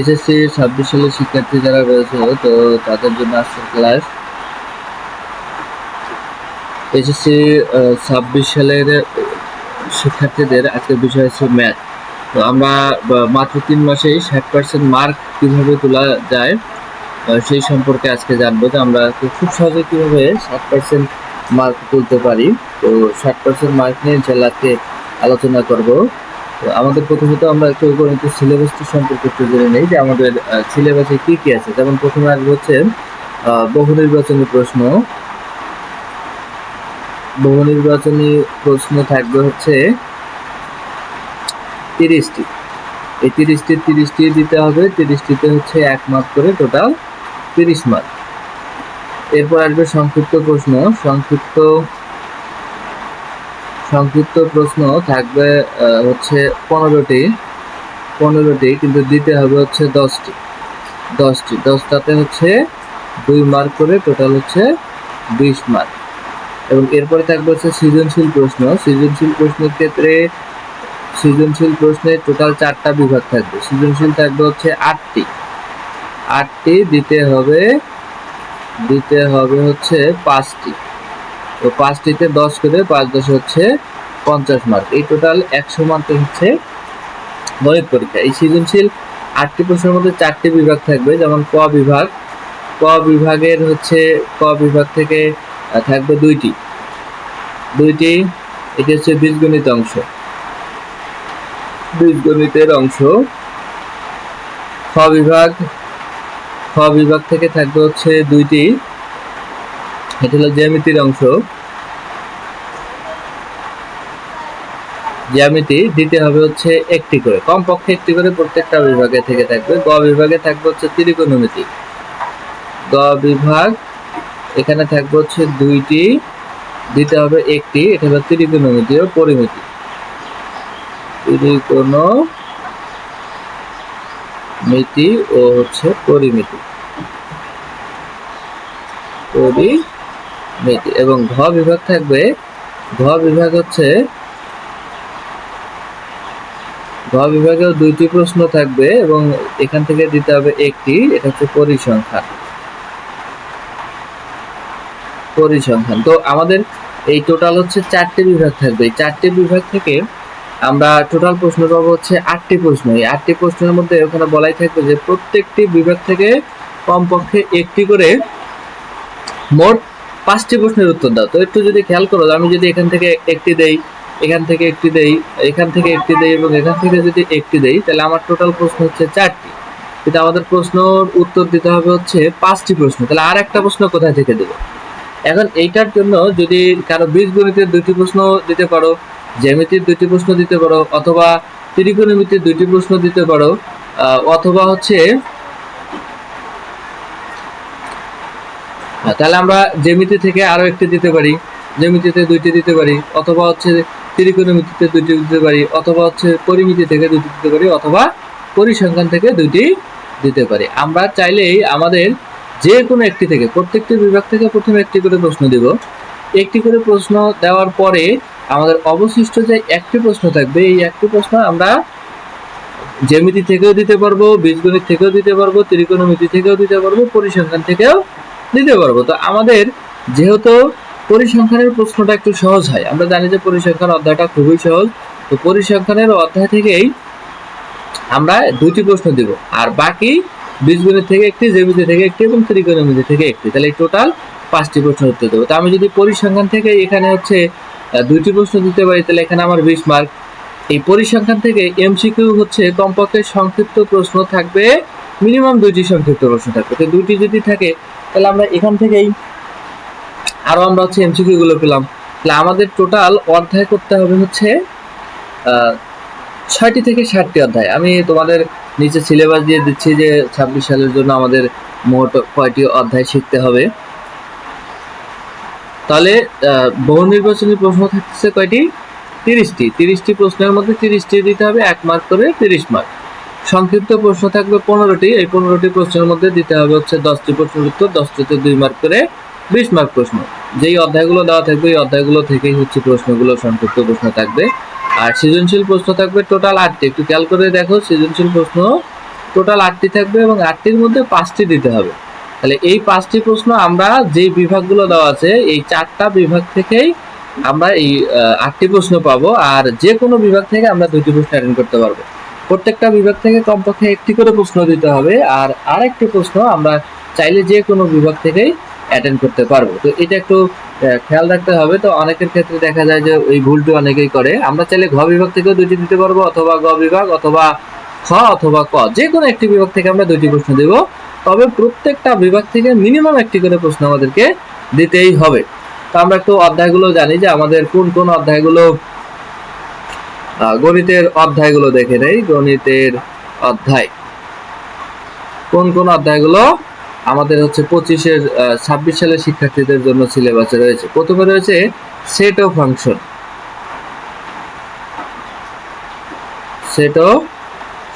SSC ছাব্বিশ সালের শিক্ষার্থী যারা রয়েছে, তো তাদের জন্য আজকের ক্লাস এসএসসি ছাব্বিশ সালের শিক্ষার্থীদের আজকের বিষয় হচ্ছে ম্যাথ তো আমরা মাত্র তিন মাসেই ষাট পার্সেন্ট মার্ক কীভাবে তোলা যায় সেই সম্পর্কে আজকে জানব যে আমরা খুব সহজে কীভাবে ষাট পার্সেন্ট মার্ক তুলতে পারি। তো ষাট পার্সেন্ট মার্ক নিয়ে আজকে আলোচনা করব। তো আমাদের প্রথমত আমরা একটু গণিত সিলেবাসটি সম্পর্কে একটু জেনে নেই যে আমাদের সিলেবাসে কি কি আছে। যেমন প্রথমে আসবে হচ্ছে বহু নির্বাচনী প্রশ্ন। বহু নির্বাচনী প্রশ্ন থাকবে হচ্ছে তিরিশটি। এই তিরিশটি তিরিশটি দিতে হবে। তিরিশটিতে হচ্ছে এক মার্ক করে টোটাল তিরিশ মার্ক এরপর আসবে সংক্ষিপ্ত প্রশ্ন। সংক্ষিপ্ত সংক্ষিপ্ত প্রশ্ন থাকবে হচ্ছে পনেরোটি। পনেরোটি, কিন্তু দিতে হবে হচ্ছে দশটি। দশটি দশটাতে হচ্ছে দুই মার্ক করে টোটাল হচ্ছে বিশ মার্ক এবং এরপরে থাকবে হচ্ছে সৃজনশীল প্রশ্ন। সৃজনশীল প্রশ্নের ক্ষেত্রে সৃজনশীল প্রশ্নে টোটাল চারটা বিভাগ থাকবে। সৃজনশীল থাকবে হচ্ছে আটটি। আটটি দিতে হবে দিতে হবে হচ্ছে পাঁচটি। তো পাঁচটিতে দশ করে, পাঁচ দশ হচ্ছে পঞ্চাশ মার্ক এই টোটাল একশো মার্কের হচ্ছে গণিত পরীক্ষা। এই সৃজনশীল আটটি প্রশ্নের মধ্যে চারটি বিভাগ থাকবে, যেমন ক বিভাগ। ক বিভাগের হচ্ছে, ক বিভাগ থেকে থাকবে দুইটি। দুইটি, এটি হচ্ছে বীজগণিত অংশ। বীজগণিতের অংশ। খ বিভাগ। খ বিভাগ থেকে থাকবে হচ্ছে দুইটি। এটা হলো জ্যামিতির অংশ। জ্যামিতি দিতে হবে হচ্ছে একটি করে। কমপক্ষে একটি করে প্রত্যেকটা বিভাগে থেকে থাকবে। গ বিভাগে থাকবে হচ্ছে ত্রিকোণমিতি। গ বিভাগ এখানে থাকবে হচ্ছে দুইটি। দিতে হবে একটি, এটা হলো ত্রিকোণমিতি ও পরিমিতি। ত্রিকোণ মিতি ও হচ্ছে পরিমিতি। পরিমিতি এবং ঘ বিভাগ থাকবে, ঘ বিভাগ হচ্ছে, ঘ বিভাগেও দুইটি প্রশ্ন থাকবে এবং এখান থেকে দিতে হবে একটি, এটা হচ্ছে পরিসংখ্যান। পরিসংখ্যান। তো আমাদের এই টোটাল হচ্ছে চারটি বিভাগ থাকবে। এই চারটি বিভাগ থেকে আমরা টোটাল প্রশ্ন পাবো হচ্ছে আটটি প্রশ্ন। এই আটটি প্রশ্নের মধ্যে ওখানে বলাই থাকবে যে প্রত্যেকটি বিভাগ থেকে কমপক্ষে একটি করে মোট পাঁচটি প্রশ্নের উত্তর দাও। তো একটু যদি খেয়াল করো, আমি যদি এখান থেকে একটি দেই, এখান থেকে একটি দেই, এখান থেকে একটি দেই এবং এখান থেকে যদি একটি দেই, তাহলে আমার টোটাল প্রশ্ন হচ্ছে চারটি। কিন্তু আমাদের প্রশ্নর উত্তর দিতে হবে হচ্ছে পাঁচটি প্রশ্ন। তাহলে আর একটা প্রশ্ন কোথায় থেকে দেবো? এখন এইটার জন্য যদি কারও বীজগণিতের দুটি প্রশ্ন দিতে পারো, জ্যামিতির দুটি প্রশ্ন দিতে পারো, অথবা ত্রিকোণমিতির দুটি প্রশ্ন দিতে পারো অথবা হচ্ছে তাহলে আমরা জ্যামিতি থেকে আরও একটি দিতে পারি। জ্যামিতিতে দুইটি দিতে পারি, অথবা হচ্ছে ত্রিকোণমিতিতে দুইটি দিতে পারি, অথবা হচ্ছে পরিমিতি থেকে দুইটি দিতে পারি, অথবা পরিসংখ্যান থেকে দুইটি দিতে পারি। আমরা চাইলেই আমাদের যে কোনো একটি থেকে, প্রত্যেকটি বিভাগ থেকে প্রথমে একটি করে প্রশ্ন দিব। একটি করে প্রশ্ন দেওয়ার পরে আমাদের অবশিষ্ট যে একটি প্রশ্ন থাকবে, এই একটি প্রশ্ন আমরা জ্যামিতি থেকেও দিতে পারব, বীজগণিত থেকেও দিতে পারব, ত্রিকোণমিতি থেকেও দিতে পারব, পরিসংখ্যান থেকেও দিতে পারব। তো আমাদের যেহেতু পরিসংখ্যানের প্রশ্নটা একটু সহজ হয়, আমরা জানি যে পরিসংখ্যান অধ্যায়টা খুবই সহজ। তো পরিসংখ্যানের অধ্যায় থেকেই আমরা দুটি প্রশ্ন দিব, আর বাকি বীজগণিত থেকে একটি, জ্যামিতি থেকে একটি এবং ত্রিকোণমিতি থেকে একটি। তাহলে টোটাল পাঁচটি প্রশ্ন উত্তর দেবো। তো আমি যদি পরিসংখ্যান থেকে এখানে হচ্ছে দুইটি প্রশ্ন দিতে পারি, তাহলে এখানে আমার বিশ মার্ক এই পরিসংখ্যান থেকে এমসিকিউ হচ্ছে কমপক্ষে সংক্ষিপ্ত প্রশ্ন থাকবে মিনিমাম দুইটি সংক্ষিপ্ত প্রশ্ন থাকবে। তো দুইটি যদি থাকে তাহলে আমরা এখান থেকেই আরও আমরা হচ্ছে এমসিকিউ গুলো পেলাম। তাহলে আমাদের টোটাল অধ্যায় করতে হবে হচ্ছে ছয়টি থেকে ষাটটি অধ্যায়। আমি তোমাদের নিচে সিলেবাস দিয়ে দিচ্ছি যে ছাব্বিশ সালের জন্য আমাদের মোট কয়টি অধ্যায় শিখতে হবে। তাহলে বহু নির্বাচনী প্রশ্ন থাকতেছে কয়টি? তিরিশটি। তিরিশটি প্রশ্নের মধ্যে তিরিশটি দিতে হবে, এক মার্ক করে তিরিশ মার্ক সংক্ষিপ্ত প্রশ্ন থাকবে পনেরোটি। এই পনেরোটি প্রশ্নের মধ্যে দিতে হবে হচ্ছে দশটি প্রশ্নের উত্তর, দশটিতে দুই মার্ক করে বিশ মার্ক প্রশ্ন। যেই অধ্যায়গুলো দেওয়া থাকবে, এই অধ্যায়গুলো থেকেই হচ্ছে প্রশ্নগুলো সংক্ষিপ্ত প্রশ্ন থাকবে। আর সৃজনশীল প্রশ্ন থাকবে টোটাল আটটি। একটু খেয়াল করে দেখো, সৃজনশীল প্রশ্ন টোটাল আটটি থাকবে এবং আটটির মধ্যে পাঁচটি দিতে হবে। তাহলে এই পাঁচটি প্রশ্ন আমরা যে বিভাগগুলো দেওয়া আছে, এই চারটা বিভাগ থেকেই আমরা এই আটটি প্রশ্ন পাবো। আর যে কোনো বিভাগ থেকে আমরা দুটি প্রশ্ন অ্যাটেন্ড করতে পারব। প্রত্যেকটা বিভাগ থেকে কমপক্ষে একটি করে প্রশ্ন দিতে হবে, আর আরেকটি প্রশ্ন আমরা চাইলে যে কোনো বিভাগ থেকেই অ্যাটেন্ড করতে পারব। তো এটা একটু খেয়াল রাখতে হবে। তো অনেকের ক্ষেত্রে দেখা যায় যে এই ভুলটি অনেকেই করে। আমরা চাইলে ঘ বিভাগ থেকেও দুটি দিতে পারব, অথবা গ বিভাগ, অথবা খ অথবা ক। যে কোনো একটি বিভাগ থেকে আমরা দুটি প্রশ্ন দেব। তবে প্রত্যেকটা বিভাগ থেকে মিনিমাম একটি করে প্রশ্ন আমাদেরকে দিতেই হবে। তো আমরা একটু অধ্যায়গুলো জানি যে আমাদের কোন কোন অধ্যায়গুলো গণিতের অধ্যায়গুলো দেখে নেই। গণিতের অধ্যায়। কোন কোন অধ্যায়গুলো আমাদের হচ্ছে পঁচিশের ছাব্বিশ সালের শিক্ষার্থীদের জন্য সিলেবাসে রয়েছে। প্রথমে রয়েছে সেট ও ফাংশন সেট ও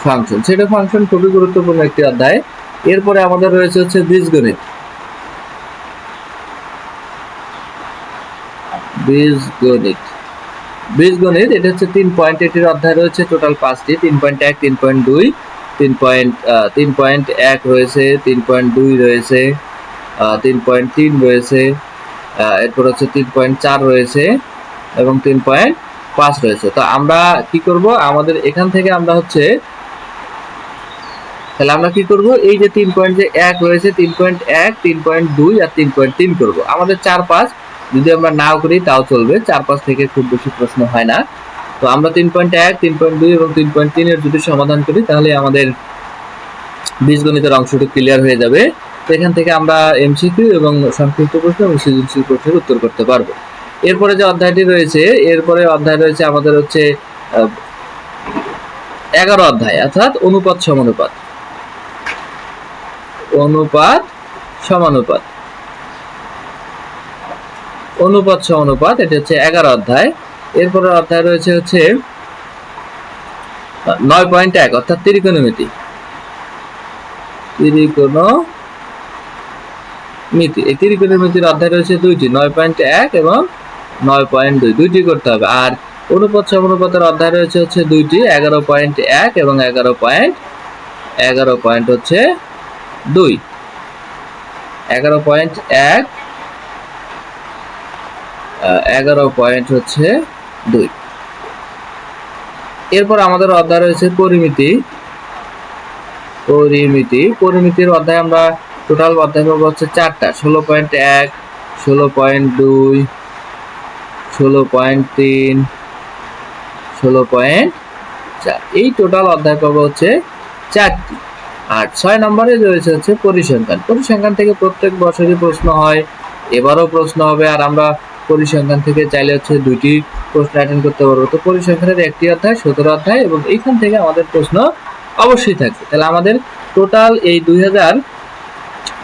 ফাংশন সেট ও ফাংশন খুবই গুরুত্বপূর্ণ একটি অধ্যায়। এরপরে আমাদের রয়েছে হচ্ছে বীজগণিত। বীজগণিত। বীজগণিত এটা হচ্ছে তিন পয়েন্ট এটির অধ্যায় রয়েছে টোটাল পাঁচটি তিন পয়েন্ট এক তিন পয়েন্ট দুই তিন পয়েন্ট তিন পয়েন্ট এক রয়েছে তিন পয়েন্ট দুই রয়েছে তিন পয়েন্ট তিন রয়েছে এরপর হচ্ছে তিন পয়েন্ট চার রয়েছে এবং তিন পয়েন্ট পাঁচ রয়েছে তো আমরা কি করব আমাদের এখান থেকে আমরা হচ্ছে তাহলে আমরা কি করব এই যে তিন পয়েন্ট যে এক রয়েছে তিন পয়েন্ট এক তিন পয়েন্ট দুই আর তিন পয়েন্ট তিন করব আমাদের চার পাঁচ যদি আমরা নাও করি, তাও চলবে। চার পাঁচ থেকে খুব বেশি প্রশ্ন হয় না। তো আমরা তিন পয়েন্ট এক, তিন পয়েন্ট দুই এবং তিন পয়েন্ট তিনের যদি সমাধান করি, তাহলে আমাদের বীজগণিতের অংশটি ক্লিয়ার হয়ে যাবে। এখান থেকে আমরা এমসিকিউ এবং সংক্ষিপ্ত প্রশ্ন এবং সৃজনশীল প্রশ্নের উত্তর করতে পারব। এরপরে যে অধ্যায়টি রয়েছে, এরপরে অধ্যায় রয়েছে আমাদের হচ্ছে এগারো অধ্যায়, অর্থাৎ অনুপাত সমানুপাত। অনুপাত সমানুপাত। অনুপাত সমানুপাত এটা হচ্ছে এগারো অধ্যায়। এরপরে অধ্যায় রয়েছে হচ্ছে নয় পয়েন্ট এক, অর্থাৎ ত্রিকোণমিতি। ত্রিকোণমিতি, এই ত্রিকোণমিতির অধ্যায় রয়েছে দুইটি, নয় পয়েন্ট এক এবং নয় পয়েন্ট দুই। দুইটি করতে হবে। আর অনুপাত সমানুপাতের অধ্যায় রয়েছে হচ্ছে দুইটি, এগারো পয়েন্ট এক এবং এগারো পয়েন্ট এগারো পয়েন্ট হচ্ছে দুই। এগারো পয়েন্ট এক এগারো পয়েন্ট হচ্ছে দুই। এরপর আমাদের অধ্যায় রয়েছে পরিমিতি। পরিমিতি, পরিমিতির অধ্যায় আমরা টোটাল অধ্যায় পাবো হচ্ছে চারটা, ষোলো পয়েন্ট এক, ষোলো পয়েন্ট দুই, ষোলো পয়েন্ট তিন, ষোলো পয়েন্ট চার। এই টোটাল অধ্যায় পাবো হচ্ছে চারটি। আর ছয় নম্বরে রয়েছে হচ্ছে পরিসংখ্যান। পরিসংখ্যান থেকে প্রত্যেক বছরই প্রশ্ন হয়, এবারও প্রশ্ন হবে, আর আমরা পরিসংখ্যান থেকে চাইলে হচ্ছে দুইটি প্রশ্ন অ্যাটেন্ড করতে পারব। তো পরিসংখ্যানের একটি অধ্যায়, সতেরো অধ্যায় এবং এইখান থেকে আমাদের প্রশ্ন অবশ্যই থাকবে তাহলে আমাদের টোটাল এই দুই হাজার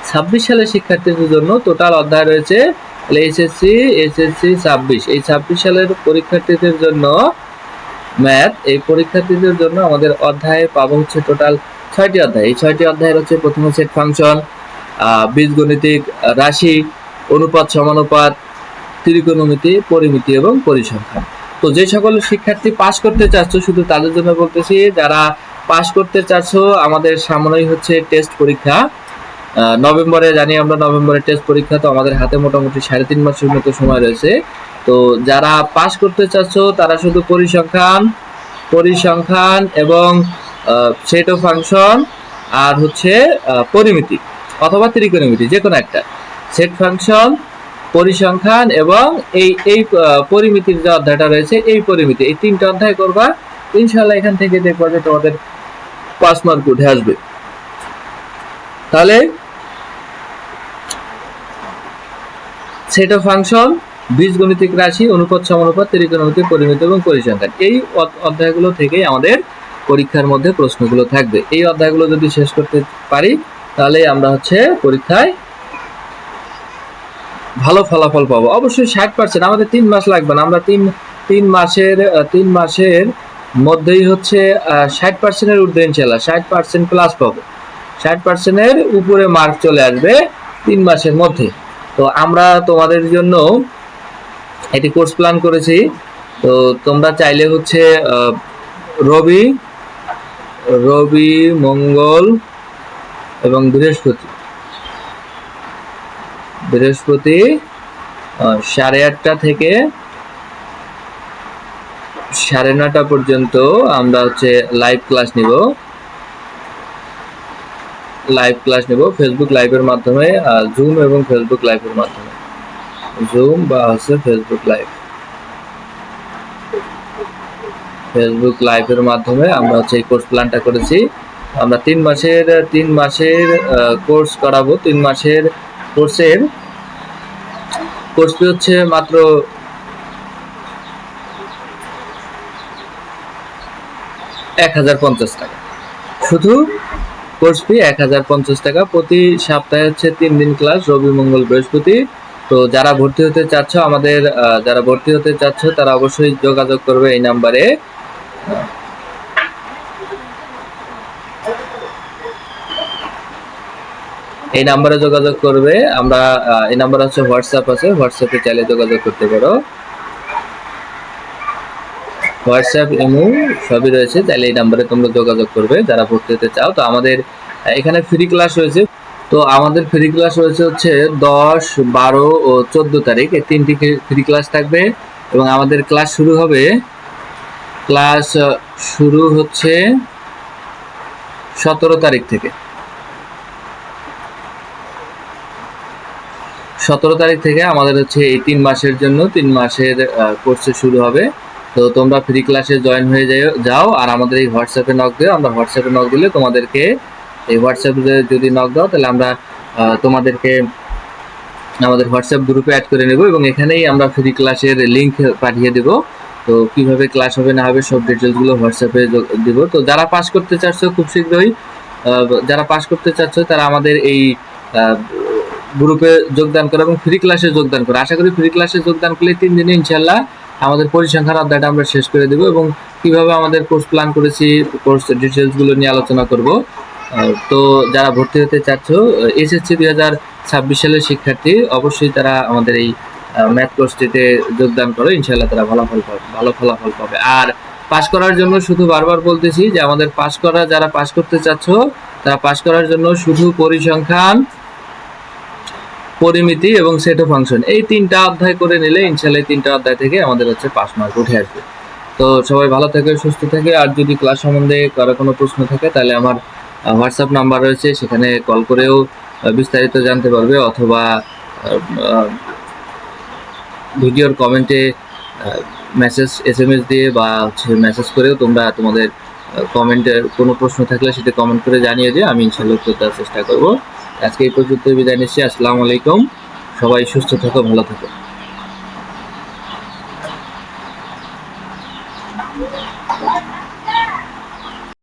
ছাব্বিশ সালের শিক্ষার্থীদের জন্য টোটাল অধ্যায় রয়েছে তাহলে এসএসসি এসএসসি ছাব্বিশ। এই ছাব্বিশ সালের পরীক্ষার্থীদের জন্য ম্যাথ এই পরীক্ষার্থীদের জন্য আমাদের অধ্যায়ে পাবো হচ্ছে টোটাল ছয়টি অধ্যায়। এই ছয়টি অধ্যায়ের হচ্ছে প্রথমে সেট ফাংশন বীজগণিতিক রাশি, অনুপাত, সমানুপাত ত্রিকোণমিতি, পরিমিতি এবং পরিসংখ্যান। তো যে সকল শিক্ষার্থী পাশ করতে চাচ্ছ, শুধু তাদের জন্য বলতেছি, যারা পাশ করতে চাচ্ছ, আমাদের সামনেই হচ্ছে টেস্ট পরীক্ষা। নভেম্বরে, জানি আমরা নভেম্বরে টেস্ট পরীক্ষা, তো আমাদের হাতে মোটামুটি সাড়ে তিন মাসের মতো সময় রয়েছে। তো যারা পাশ করতে চাচ্ছ, তারা শুধু পরিসংখ্যান পরিসংখ্যান এবং সেট ও ফাংশন আর হচ্ছে পরিমিতি অথবা ত্রিকোণমিতি যে কোনো একটা। সেট ফাংশন পরিসংখ্যান এবং এই এই পরিমিতির যে অধ্যায়টা রয়েছে, এই পরিমিতি, এই তিনটা অধ্যায় করবা ইনশাল্লাহ এখান থেকে দেখবা যে তোমাদের পাস মার্ক উঠে আসবে। তাহলে সেট অফ ফাংশন বীজগণিতিক রাশি, অনুপাত সমানুপাত ত্রিকোণমিতি পরিমিতি এবং পরিসংখ্যান। এই অধ- অধ্যায়গুলো থেকেই আমাদের পরীক্ষার মধ্যে প্রশ্নগুলো থাকবে। এই অধ্যায়গুলো যদি শেষ করতে পারি, তাহলে আমরা হচ্ছে পরীক্ষায় ভালো ফলাফল পাবো। অবশ্যই ষাট পার্সেন্ট আমাদের তিন মাস লাগবে না। আমরা তিন তিন মাসের তিন মাসের মধ্যেই হচ্ছে ষাট পার্সেন্টের ঊর্ধ্বে ইনশাল্লাহ ষাট পার্সেন্ট প্লাস পাবো। ষাট পার্সেন্টের উপরে মার্ক চলে আসবে তিন মাসের মধ্যে। তো আমরা তোমাদের জন্য এটি কোর্স প্ল্যান করেছি। তো তোমরা চাইলে হচ্ছে রবি রবি, মঙ্গল এবং বৃহস্পতি। বৃহস্পতি সাড়ে আটটা থেকে সাড়ে নটা পর্যন্ত আমরা হচ্ছে লাইভ ক্লাস নিব। লাইভ ক্লাস নিব ফেসবুক লাইভের মাধ্যমে জুম এবং ফেসবুক লাইভের মাধ্যমে। জুম বা হচ্ছে ফেসবুক লাইভ ফেসবুক লাইভের মাধ্যমে আমরা হচ্ছে এই কোর্স প্ল্যানটা করেছি। আমরা তিন মাসের তিন মাসের কোর্স করাবো। তিন মাসের কোর্সের কোর্স ফি হচ্ছে মাত্র এক হাজার পঞ্চাশ টাকা। শুধু কোর্স ফি এক হাজার পঞ্চাশ টাকা, প্রতি সপ্তাহে হচ্ছে তিন দিন ক্লাস, রবি, মঙ্গল, বৃহস্পতি। তো যারা ভর্তি হতে চাচ্ছ আমাদের যারা ভর্তি হতে চাচ্ছ তারা অবশ্যই যোগাযোগ করবে এই নাম্বারে। এই নাম্বারে যোগাযোগ করবে। আমরা এই নাম্বার হচ্ছে হোয়াটসঅ্যাপ আছে, হোয়াটসঅ্যাপে চাইলে যোগাযোগ করতে পারো। হোয়াটসঅ্যাপ, ইমো সবই রয়েছে তাহলে এই নাম্বারে তোমরা যোগাযোগ করবে, যারা ভর্তি হতে চাও। তো আমাদের এখানে ফ্রি ক্লাস রয়েছে। তো আমাদের ফ্রি ক্লাস রয়েছে হচ্ছে দশ, বারো ও চোদ্দ তারিখ। এই তিনটি ফ্রি ক্লাস থাকবে। এবং আমাদের ক্লাস শুরু হবে ক্লাস শুরু হচ্ছে সতেরো তারিখ থেকে। সতেরো তারিখ থেকে আমাদের হচ্ছে এই তিন মাসের জন্য তিন মাসের কোর্সে শুরু হবে। তো তোমরা ফ্রি ক্লাসে জয়েন হয়ে যাও- আর আমাদের এই হোয়াটসঅ্যাপে নক দিও। আমরা হোয়াটসঅ্যাপে নক দিলে তোমাদেরকে এই হোয়াটসঅ্যাপে যদি নক দাও, তাহলে আমরা তোমাদেরকে আমাদের হোয়াটসঅ্যাপ গ্রুপে অ্যাড করে নেব এবং এখানেই আমরা ফ্রি ক্লাসের লিঙ্ক পাঠিয়ে দেব। তো কীভাবে ক্লাস হবে, না হবে, সব ডিটেলসগুলো হোয়াটসঅ্যাপে দিব। তো যারা পাস করতে চাচ্ছ, খুব শীঘ্রই যারা পাস করতে চাচ্ছ, তারা আমাদের এই গ্রুপে যোগদান করো এবং ফ্রি ক্লাসে যোগদান করো। আশা করি ফ্রি ক্লাসে যোগদান করলে তিন দিনে ইনশাল্লাহ আমাদের পরিসংখ্যান অধ্যায়টা আমরা শেষ করে দেবো এবং কীভাবে আমাদের কোর্স প্ল্যান করেছি কোর্স ডিটেলসগুলো নিয়ে আলোচনা করব। তো যারা ভর্তি হতে চাচ্ছ এসএসসি দুই হাজার ছাব্বিশ সালের শিক্ষার্থী, অবশ্যই তারা আমাদের এই ম্যাথ কোর্সটিতে যোগদান করো। ইনশাল্লাহ তারা ভালো ফল পাবে, ভালো ফলাফল পাবে। আর পাশ করার জন্য শুধু বারবার বলতেছি যে আমাদের পাশ করা, যারা পাশ করতে চাচ্ছ, তারা পাশ করার জন্য শুধু পরিসংখ্যান পরিমিতি এবং সেট অফ ফাংশন এই তিনটা অধ্যায় করে নিলে ইনশাল্লাহ তিনটা অধ্যায় থেকে আমাদের হচ্ছে পাস মার্ক উঠে আসবে। তো সবাই ভালো থাকে, সুস্থ থাকে। আর যদি ক্লাস সম্বন্ধে কারও কোনো প্রশ্ন থাকে, তাহলে আমার হোয়াটসঅ্যাপ নাম্বার রয়েছে। সেখানে কল করেও বিস্তারিত জানতে পারবে অথবা ভিডিওর কমেন্টে মেসেজ এস এম এস দিয়ে বা হচ্ছে মেসেজ করেও তোমরা তোমাদের কমেন্টের কোনো প্রশ্ন থাকলে সেটা কমেন্ট করে জানিয়ে দিও। আমি ইনশাল্লাহ উত্তর দেওয়ার চেষ্টা করব। আজকে এই পর্যন্ত বিদায় নিচ্ছি। আসসালামু আলাইকুম। সবাই সুস্থ থাকো ভালো থাকো।